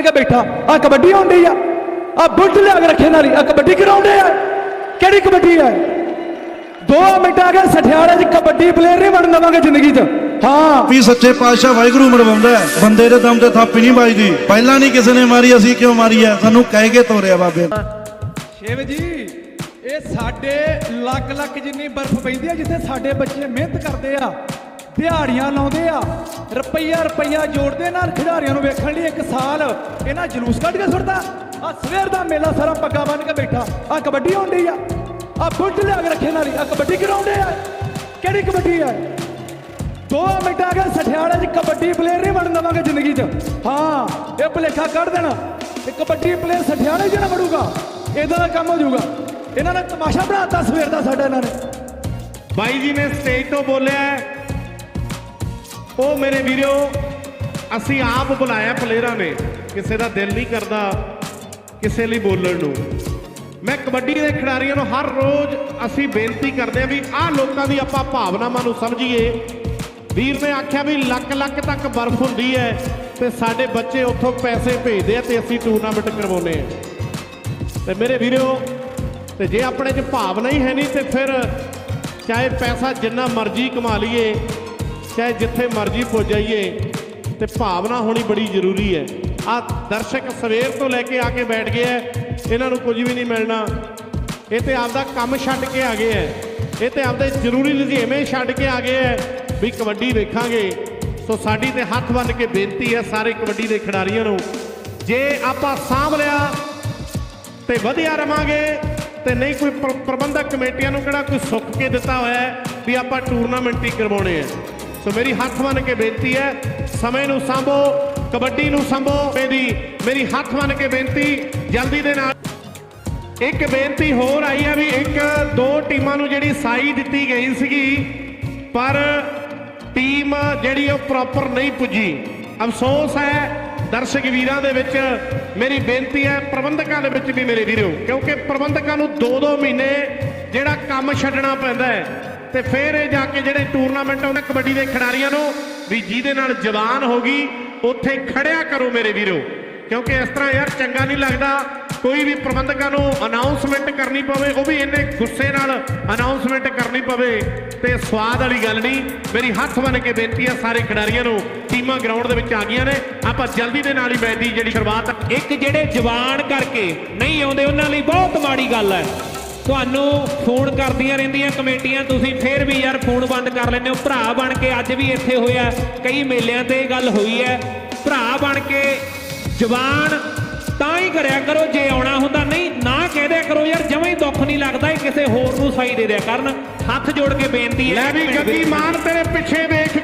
ਬਣ ਕੇ ਬੈਠਾ। ਆ ਕਬੱਡੀ ਹੁੰਦੀ ਆ। ਆ ਬੁੱਢ ਲਿਆ ਕੇ ਰੱਖੇ ਨਾਲੀ ਆ ਕਬੱਡੀ ਕਰਾਉਂਦੇ ਆ? ਕਿਹੜੀ ਕਬੱਡੀ ਆ? ਦੋ ਮਿੰਟ ਆ ਗਏ ਸਠਿਆਲੇ 'ਚ ਕਬੱਡੀ ਪਲੇਅਰ ਨਹੀਂ ਬਣ ਦਵਾਂਗੇ ਜ਼ਿੰਦਗੀ 'ਚ। ਹਾਂ। ਵੀ ਸੱਚੇ ਪਾਤਸ਼ਾਹ ਵਾਹਿਗੁਰੂ ਮਰਵਾਉਂਦਾ ਹੈ। ਬੰਦੇ ਦੇ ਦਮ ਤੇ ਥਾਪੀ ਨਹੀਂ ਵੱਜਦੀ। ਪਹਿਲਾਂ ਨਹੀਂ ਕਿਸੇ ਨੇ ਮਾਰੀ ਅਸੀਂ ਕਿਉਂ ਮਾਰੀ ਹੈ? ਸਾਨੂੰ ਕਹਿ ਕੇ ਤੋਰਿਆ ਬਾਬੇ ਨੇ। ਸ਼ਿਵ ਜੀ ਇਹ ਸਾਡੇ ਲੱਖ ਲੱਖ ਜਿੰਨੀ ਬਰਫ਼ ਪੈਂਦੀ ਆ ਜਿੱਥੇ ਸਾਡੇ ਬੱਚੇ ਮਿਹਨਤ ਕਰਦੇ ਆ ਦਿਹਾੜੀਆਂ ਲਾਉਂਦੇ ਆ। ਰੁਪਈਆ ਰੁਪਈਆ ਜੋੜਦੇ ਨਾਲ ਖਿਡਾਰੀਆਂ ਨੂੰ ਵੇਖਣ ਲਈ ਇੱਕ ਸਾਲ। ਇਹਨਾਂ ਜਲੂਸ ਕੱਢ ਕੇ ਸੁੱਟਦਾ। ਆ ਸਵੇਰ ਦਾ ਮੇਲਾ ਸਾਰਾ ਪੱਗਾ ਬੰਨ ਕੇ ਬੈਠਾ। ਆ ਕਬੱਡੀ ਹੁੰਦੀ ਆ। ਆ ਬੁੱਢ ਲਿਆ ਕੇ ਰੱਖੇ ਨਾਲ ਆ ਕਬੱਡੀ ਕਰਾਉਂਦੇ ਆ। ਕਿਹੜੀ ਕਬੱਡੀ ਆ? ਦੋ ਮਿੰਟਾਂ ਆ ਸਠਿਆਲੇ 'ਚ ਕਬੱਡੀ ਪਲੇਅਰ ਨਹੀਂ ਬਣਨ ਦਵਾਂਗੇ ਜ਼ਿੰਦਗੀ 'ਚ। ਹਾਂ, ਇਹ ਭੁਲੇਖਾ ਕੱਢ ਦੇਣਾ। ਇਹ ਕਬੱਡੀ ਪਲੇਅਰ ਸਠਿਆਲੇ 'ਚ ਨਾ ਬਣੂਗਾ ਇਦਾਂ ਦਾ ਕੰਮ ਹੋ ਜਾਊਗਾ। ਇਹਨਾਂ ਨੇ ਤਮਾਸ਼ਾ ਬਣਾਤਾ ਸਵੇਰ ਦਾ ਸਾਡਾ ਇਹਨਾਂ ਨੇ। ਬਾਈ ਜੀ ਨੇ ਸਟੇਜ ਤੋਂ ਬੋਲਿਆ ਉਹ ਮੇਰੇ ਵੀਰੋ, ਅਸੀਂ ਆਪ ਬੁਲਾਇਆ ਪਲੇਅਰਾਂ ਨੇ, ਕਿਸੇ ਦਾ ਦਿਲ ਨਹੀਂ ਕਰਦਾ ਕਿਸੇ ਲਈ ਬੋਲਣ ਨੂੰ। ਮੈਂ ਕਬੱਡੀ ਦੇ ਖਿਡਾਰੀਆਂ ਨੂੰ ਹਰ ਰੋਜ਼ ਅਸੀਂ ਬੇਨਤੀ ਕਰਦੇ ਹਾਂ ਵੀ ਆਹ ਲੋਕਾਂ ਦੀ ਆਪਾਂ ਭਾਵਨਾਵਾਂ ਨੂੰ ਸਮਝੀਏ। ਵੀਰ ਨੇ ਆਖਿਆ ਵੀ ਲੱਖ ਲੱਖ ਤੱਕ ਬਰਫ਼ ਹੁੰਦੀ ਹੈ ਤੇ ਸਾਡੇ ਬੱਚੇ ਉੱਥੋਂ ਪੈਸੇ ਭੇਜਦੇ ਆ ਤੇ ਅਸੀਂ ਟੂਰਨਾਮੈਂਟ ਕਰਵਾਉਂਦੇ ਆ ਤੇ ਮੇਰੇ ਵੀਰੋ, ਤੇ ਜੇ ਆਪਣੇ 'ਚ ਭਾਵਨਾ ਹੀ ਹੈ ਨਹੀਂ ਤੇ ਫਿਰ ਚਾਹੇ ਪੈਸਾ ਜਿੰਨਾ ਮਰਜ਼ੀ ਕਮਾ ਲਈਏ ਚਾਹੇ ਜਿੱਥੇ ਮਰਜ਼ੀ ਪੁੱਜ ਜਾਈਏ ਤੇ ਭਾਵਨਾ ਹੋਣੀ ਬੜੀ ਜ਼ਰੂਰੀ ਹੈ। ਆ ਦਰਸ਼ਕ ਸਵੇਰ ਤੋਂ ਲੈ ਕੇ ਆ ਕੇ ਬੈਠ ਗਏ ਐ ਇਹਨਾਂ ਨੂੰ ਕੁਝ ਵੀ ਨਹੀਂ ਮਿਲਣਾ। ਇਹ ਤੇ ਆਪਦਾ ਕੰਮ ਛੱਡ ਕੇ ਆ ਗਏ ਐ ਇਹ ਤੇ ਆਪਦੇ ਜ਼ਰੂਰੀ ਲੁਧਿਏਵੇਂ ਛੱਡ ਕੇ ਆ ਗਏ ਐ ਵੀ ਕਬੱਡੀ ਵੇਖਾਂਗੇ। ਸੋ ਸਾਡੀ ਤੇ ਹੱਥ ਬੰਨ ਕੇ ਬੇਨਤੀ ਹੈ ਸਾਰੇ ਕਬੱਡੀ ਦੇ ਖਿਡਾਰੀਆਂ ਨੂੰ, ਜੇ ਆਪਾਂ ਸਾਂਭ ਲਿਆ ਤੇ ਵਧੀਆ ਰਵਾਂਗੇ, ਤੇ ਨਹੀਂ ਕੋਈ ਪ੍ਰ- ਪ੍ਰਬੰਧਕ ਕਮੇਟੀਆਂ ਨੂੰ ਕਿਹੜਾ ਕੋਈ ਸੁੱਖ ਕੇ ਦਿੱਤਾ ਹੋਇਆ ਵੀ ਆਪਾਂ ਟੂਰਨਾਮੈਂਟ ਹੀ ਕਰਵਾਉਣੇ ਆ ਸੋ ਮੇਰੀ ਹੱਥ ਮੰਨ ਕੇ ਬੇਨਤੀ ਹੈ, ਸਮੇਂ ਨੂੰ ਸੰਭੋ, ਕਬੱਡੀ ਨੂੰ ਸੰਭੋ, ਮੇਰੀ ਮੇਰੀ ਹੱਥ ਮੰਨ ਕੇ ਬੇਨਤੀ, ਜਲਦੀ ਦੇ ਨਾਲ। ਇੱਕ ਬੇਨਤੀ ਹੋਰ ਆਈ ਹੈ ਵੀ ਇੱਕ, ਦੋ ਟੀਮਾਂ ਨੂੰ ਜਿਹੜੀ ਸਾਈ ਦਿੱਤੀ ਗਈ ਸੀਗੀ, ਪਰ ਟੀਮ ਜਿਹੜੀ ਉਹ ਪ੍ਰੋਪਰ ਨਹੀਂ ਪੁੱਜੀ। ਅਫਸੋਸ ਹੈ, ਦਰਸ਼ਕ ਵੀਰਾਂ ਦੇ ਵਿੱਚ ਮੇਰੀ ਬੇਨਤੀ ਹੈ, ਪ੍ਰਬੰਧਕਾਂ ਦੇ ਵਿੱਚ ਵੀ ਮੇਰੇ ਵੀਰੋ, ਕਿਉਂਕਿ ਪ੍ਰਬੰਧਕਾਂ ਨੂੰ 2-2 ਮਹੀਨੇ ਜਿਹੜਾ ਕੰਮ ਛੱਡਣਾ ਪੈਂਦਾ ਹੈ ਤੇ ਫਿਰ ਇਹ ਜਾ ਕੇ ਜਿਹੜੇ ਟੂਰਨਾਮੈਂਟ ਉਹਨਾਂ ਕਬੱਡੀ ਦੇ ਖਿਡਾਰੀਆਂ ਨੂੰ, ਵੀ ਜਿਹਦੇ ਨਾਲ ਜਵਾਨ ਹੋ ਗਈ, ਉੱਥੇ ਖੜਿਆ ਕਰੋ ਮੇਰੇ ਵੀਰੋ। ਕਿਉਂਕਿ ਇਸ ਤਰ੍ਹਾਂ ਯਾਰ ਚੰਗਾ ਨਹੀਂ ਲੱਗਦਾ, ਕੋਈ ਵੀ ਪ੍ਰਬੰਧਕਾਂ ਨੂੰ ਅਨਾਉਂਸਮੈਂਟ ਕਰਨੀ ਪਵੇ, ਉਹ ਵੀ ਇੰਨੇ ਗੁੱਸੇ ਨਾਲ ਅਨਾਉਂਸਮੈਂਟ ਕਰਨੀ ਪਵੇ, ਤੇ ਸਵਾਦ ਵਾਲੀ ਗੱਲ ਨਹੀਂ। ਮੇਰੀ ਹੱਥ ਬੰਨ ਕੇ ਬੇਨਤੀ ਹੈ ਸਾਰੇ ਖਿਡਾਰੀਆਂ ਨੂੰ, ਟੀਮਾਂ ਗਰਾਊਂਡ ਦੇ ਵਿੱਚ ਆ ਗਈਆਂ ਨੇ, ਆਪਾਂ ਜਲਦੀ ਦੇ ਨਾਲ ਹੀ ਮੈਚ ਦੀ ਜਿਹੜੀ ਸ਼ੁਰੂਆਤ ਇੱਕ ਜਿਹੜੇ ਜਵਾਨ ਕਰਕੇ ਨਹੀਂ ਆਉਂਦੇ, ਉਹਨਾਂ ਲਈ ਬਹੁਤ ਮਾੜੀ ਗੱਲ ਹੈ। ਤੁਹਾਨੂੰ ਫੋਨ ਕਰਦੀਆਂ ਰਹਿੰਦੀਆਂ ਕਮੇਟੀਆਂ ਤੁਸੀਂ ਫੇਰ ਵੀ ਯਾਰ ਫੋਨ ਬੰਦ ਕਰ ਲੈਂਦੇ ਹੋ ਭਰਾ ਬਣ ਕੇ ਅੱਜ ਵੀ ਇੱਥੇ ਹੋਇਆ ਕਈ ਮੇਲਿਆਂ ਤੇ ਇਹ ਗੱਲ ਹੋਈ ਹੈ ਭਰਾ ਬਣ ਕੇ ਜਵਾਨ ਤਾਂ ਹੀ ਕਰਿਆ ਕਰੋ ਜੇ ਆਉਣਾ ਹੁੰਦਾ ਨਹੀਂ ਨਾ ਕਹਿ ਦਿਆ ਕਰੋ ਯਾਰ ਜਮਾਂ ਹੀ ਦੁੱਖ ਨਹੀਂ ਲੱਗਦਾ ਇਹ ਕਿਸੇ ਹੋਰ ਨੂੰ ਸਾਈ ਦੇ ਦਿਆ ਕਰਨ ਹੱਥ ਜੋੜ ਕੇ ਬੇਨਤੀ ਹੈ ਲੈ ਵੀ ਗੱਦੀ। ਮਾਰ ਤੇਰੇ ਪਿੱਛੇ ਵੇਖ